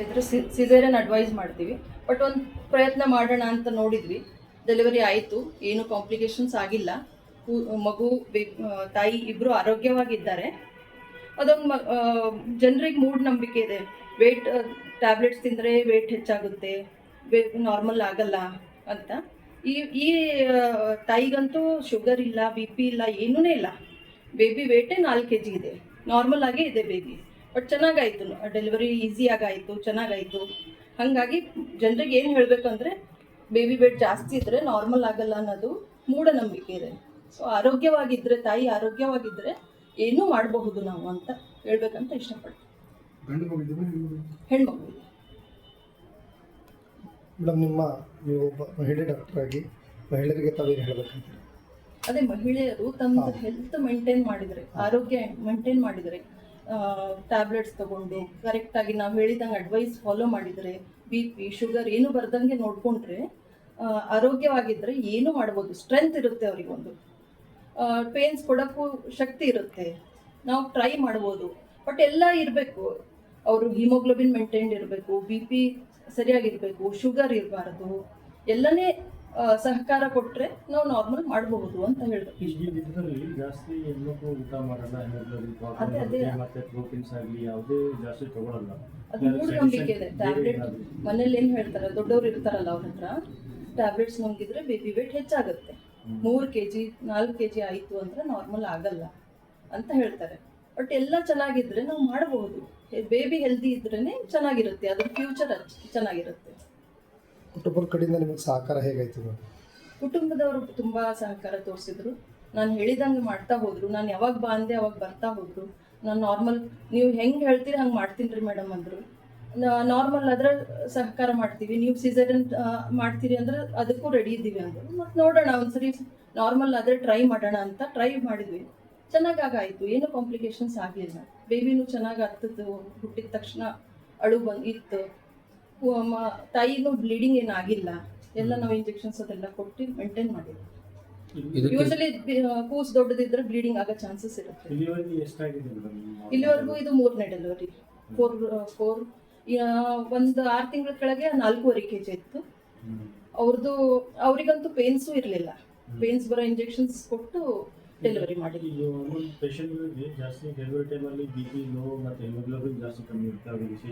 ಇದ್ರೆ caesarean advice ಮಾಡ್ತೀವಿ. But ಒಂದು ಪ್ರಯತ್ನ ಮಾಡೋಣ ಅಂತ ನೋಡಿದ್ವಿ. ಡೆಲಿವರಿ ಆಯಿತು. ಏನು ಕಾಂಪ್ಲಿಕೇಶನ್ಸ್ ಆಗಿಲ್ಲ. ಮಗು ತಾಯಿ ಇಬ್ಬರು ಆರೋಗ್ಯವಾಗಿದ್ದಾರೆ. ಅದೊಂದು ಮ ಜನರಿಗೆ ಮೂಢನಂಬಿಕೆ ಇದೆ. ವೆಯ್ಟ್ ಟ್ಯಾಬ್ಲೆಟ್ಸ್ ತಿಂದರೆ ವೆಯ್ಟ್ ಹೆಚ್ಚಾಗುತ್ತೆ. ನಾರ್ಮಲ್ ಆಗಲ್ಲ ಅಂತ. ಈ ಈ ತಾಯಿಗಂತೂ ಶುಗರ್ ಇಲ್ಲ ಬಿ ಪಿ ಇಲ್ಲ ಏನೂ ಇಲ್ಲ. ಬೇಬಿ ವೆಯ್ಟೇ ನಾಲ್ಕು ಕೆ ಜಿ ಇದೆ. ನಾರ್ಮಲ್ ಆಗೇ ಇದೆ ಬೇಬಿ ಬಟ್ ಚೆನ್ನಾಗಾಯ್ತು. ಡೆಲಿವರಿ ಈಸಿ ಆಯಿತು ಚೆನ್ನಾಗಾಯಿತು. ಹಾಗಾಗಿ ಜನರಿಗೆ ಏನು ಹೇಳಬೇಕಂದ್ರೆ ಬೇಬಿ ಬೆಡ್ ಜಾಸ್ತಿ ಇದ್ದರೆ ನಾರ್ಮಲ್ ಆಗಲ್ಲ ಅನ್ನೋದು ಮೂಢನಂಬಿಕೆ ಇದೆ. ಸೊ ಆರೋಗ್ಯವಾಗಿದ್ದರೆ ತಾಯಿ ಆರೋಗ್ಯವಾಗಿದ್ದರೆ ಏನೂ ಮಾಡಬಹುದು ನಾವು ಅಂತ ಹೇಳ್ಬೇಕಂತ ಇಷ್ಟಪಡ್ತೀನಿ. ಮೇಡಮ್ ನಿಮ್ಮ ನೀವು ಮಹಿಳೆ ಡಾಕ್ಟರ್ ಆಗಿ ಮಹಿಳೆಯರಿಗೆ ತಾವೇನು ಹೇಳಬೇಕಂತ ಅದೇ ಮಹಿಳೆಯರು ತಮ್ಮ ಹೆಲ್ತ್ ಮೇಂಟೈನ್ ಮಾಡಿದರೆ ಆರೋಗ್ಯ ಮೇಂಟೈನ್ ಮಾಡಿದರೆ ಟ್ಯಾಬ್ಲೆಟ್ಸ್ ತಗೊಂಡು ಕರೆಕ್ಟಾಗಿ ನಾವು ಹೇಳಿದಂಗೆ ಅಡ್ವೈಸ್ ಫಾಲೋ ಮಾಡಿದರೆ ಬಿ ಪಿ ಶುಗರ್ ಏನು ಬರ್ದಂಗೆ ನೋಡಿಕೊಂಡ್ರೆ ಆರೋಗ್ಯವಾಗಿದ್ದರೆ ಏನು ಮಾಡ್ಬೋದು. ಸ್ಟ್ರೆಂತ್ ಇರುತ್ತೆ ಅವರಿಗೊಂದು ಪೇನ್ಸ್ ಕೊಡೋಕ್ಕೂ ಶಕ್ತಿ ಇರುತ್ತೆ. ನಾವು ಟ್ರೈ ಮಾಡ್ಬೋದು. ಬಟ್ ಎಲ್ಲ ಇರಬೇಕು. ಅವರು ಹಿಮೋಗ್ಲೋಬಿನ್ ಮೇಂಟೈನ್ಡ್ ಇರಬೇಕು ಬಿ ಪಿ ಸರಿಯಾಗಿರಬೇಕು ಶುಗರ್ ಇರಬಾರ್ದು. ಎಲ್ಲನೇ ಸಹಕಾರ ಕೊಟ್ಟರೆ ನಾವು ನಾರ್ಮಲ್ ಮಾಡಬಹುದು ಅಂತ ಹೇಳ್ಬೇಕು ಈ ಇದರಲ್ಲಿ ಜಾಸ್ತಿ ಹೆಣ್ಮಕ್ಳು ಊಟ ಮಾಡಲ್ಲ hemoglobin problem ಅದೇ, ಅದೇ. ಆಗುತ್ತೆ, ಮತ್ತೆ ಪ್ರೋಟೀನ್ಸ್ ಆಗಲಿ ಯಾವುದೇ ಜಾಸ್ತಿ ತಗೊಳಲ್ಲ. ಅದು ಮೂಢನಂಬಿಕೆ ಇದೆ. ಟ್ಯಾಬ್ಲೆಟ್ ಮನೇಲಿ ಏನ್ ಹೇಳ್ತಾರೆ? ದೊಡ್ಡವ್ರು ಇರ್ತಾರಲ್ಲ ಅವ್ರ ಹತ್ರ ಟ್ಯಾಬ್ಲೆಟ್ಸ್ ನುಂಗಿದ್ರೆ ಬೇಬಿ ವೇಟ್ ಹೆಚ್ಚಾಗುತ್ತೆ. ಮೂರು ಕೆ ಜಿ ನಾಲ್ಕು ಕೆ ಜಿ ಆಯಿತು ಅಂದರೆ ನಾರ್ಮಲ್ ಆಗಲ್ಲ ಅಂತ ಹೇಳ್ತಾರೆ. ಬಟ್ ಎಲ್ಲ ಚೆನ್ನಾಗಿದ್ರೆ ನಾವು ಮಾಡಬಹುದು. ಬೇಬಿ ಹೆಲ್ದಿ ಇದ್ರೇನೆ ಚೆನ್ನಾಗಿರುತ್ತೆ. ಅದ್ರ ಫ್ಯೂಚರ್ ಚೆನ್ನಾಗಿರುತ್ತೆ. ಕುಟುಂಬದ ಕಡೆಯಿಂದ ನಿಮಗೆ ಸಹಕಾರ ಹೇಗಾಯ್ತು ಕುಟುಂಬದವರು ತುಂಬ ಸಹಕಾರ ತೋರಿಸಿದ್ರು. ನಾನು ಹೇಳಿದಂಗೆ ಮಾಡ್ತಾ ಹೋದ್ರು. ನಾನು ಯಾವಾಗ ಬಾ ಅಂದೆ ಅವಾಗ ಬರ್ತಾ ಹೋದ್ರು. ನಾನು ನಾರ್ಮಲ್ ನೀವು ಹೆಂಗೆ ಹೇಳ್ತೀರಿ ಹಂಗೆ ಮಾಡ್ತೀನಿ ರೀ ಮೇಡಮ್ ಅಂದರು. ನಾರ್ಮಲ್ ಆದ್ರೆ ಸಹಕಾರ ಮಾಡ್ತೀವಿ. ನೀವು ಸಿಸರಿನ್ ಮಾಡ್ತೀರಿ ಅಂದ್ರೆ ಅದಕ್ಕೂ ರೆಡಿ ಇದ್ದೀವಿ ಅಂದರು. ಮತ್ತು ನೋಡೋಣ ಒಂದ್ಸರಿ ನಾರ್ಮಲ್ ಆದರೆ ಟ್ರೈ ಮಾಡೋಣ ಅಂತ ಟ್ರೈ ಮಾಡಿದ್ವಿ. ಚೆನ್ನಾಗಾಗಾಯಿತು ಏನು ಕಾಂಪ್ಲಿಕೇಶನ್ಸ್ ಆಗಲಿಲ್ಲ. ಬೇಬಿನೂ ಚೆನ್ನಾಗಿ ಹತ್ತಿತ್ತು ಹುಟ್ಟಿದ ತಕ್ಷಣ ಅಳು ಬಂದು ಇತ್ತು. ತಾಯಿನೂ ಬ್ಲೀಡಿಂಗ್ ಏನು ಆಗಿಲ್ಲ ಎಲ್ಲ ನಾವು ಇಂಜೆಕ್ಷನ್ಸ್ ಅದೆಲ್ಲ ಕೊಟ್ಟು ಮೇಂಟೈನ್ ಮಾಡಿದ್ವಿ. ಯೂಶಲಿ ಕೂಸ್ ದೊಡ್ಡದಿದ್ರೆ ಬ್ಲೀಡಿಂಗ್ ಆಗೋ ಚಾನ್ಸಸ್ ಇರುತ್ತೆ. ಇಲ್ಲಿವರೆಗೆ ಇದು ಮೂರನೇ ಡೆಲಿವರಿ ಫೋರ್ ಫೋರ್ ಒಂದು ಆರು ತಿಂಗಳ ಕೆಳಗೆ ನಾಲ್ಕೂವರೆ ಕೆ ಜಿ ಇತ್ತು ಅವ್ರದ್ದು ಅವರಿಗಂತೂ ಪೇನ್ಸು ಇರಲಿಲ್ಲ. ಪೇನ್ಸ್ ಬರೋ ಇಂಜೆಕ್ಷನ್ಸ್ ಕೊಟ್ಟು ಡೆಲಿವರಿ ಮಾಡಿದ್ವಿ. ಜಾಸ್ತಿ ಡೆಲಿವರಿ ಟೈಮಲ್ಲಿ ಬಿ ಪಿ ಲೋ ಮತ್ತು ಹೆಮೋಗ್ಲೋಬಿನ್ ಜಾಸ್ತಿ ಕಮ್ಮಿ ಇರುತ್ತೆ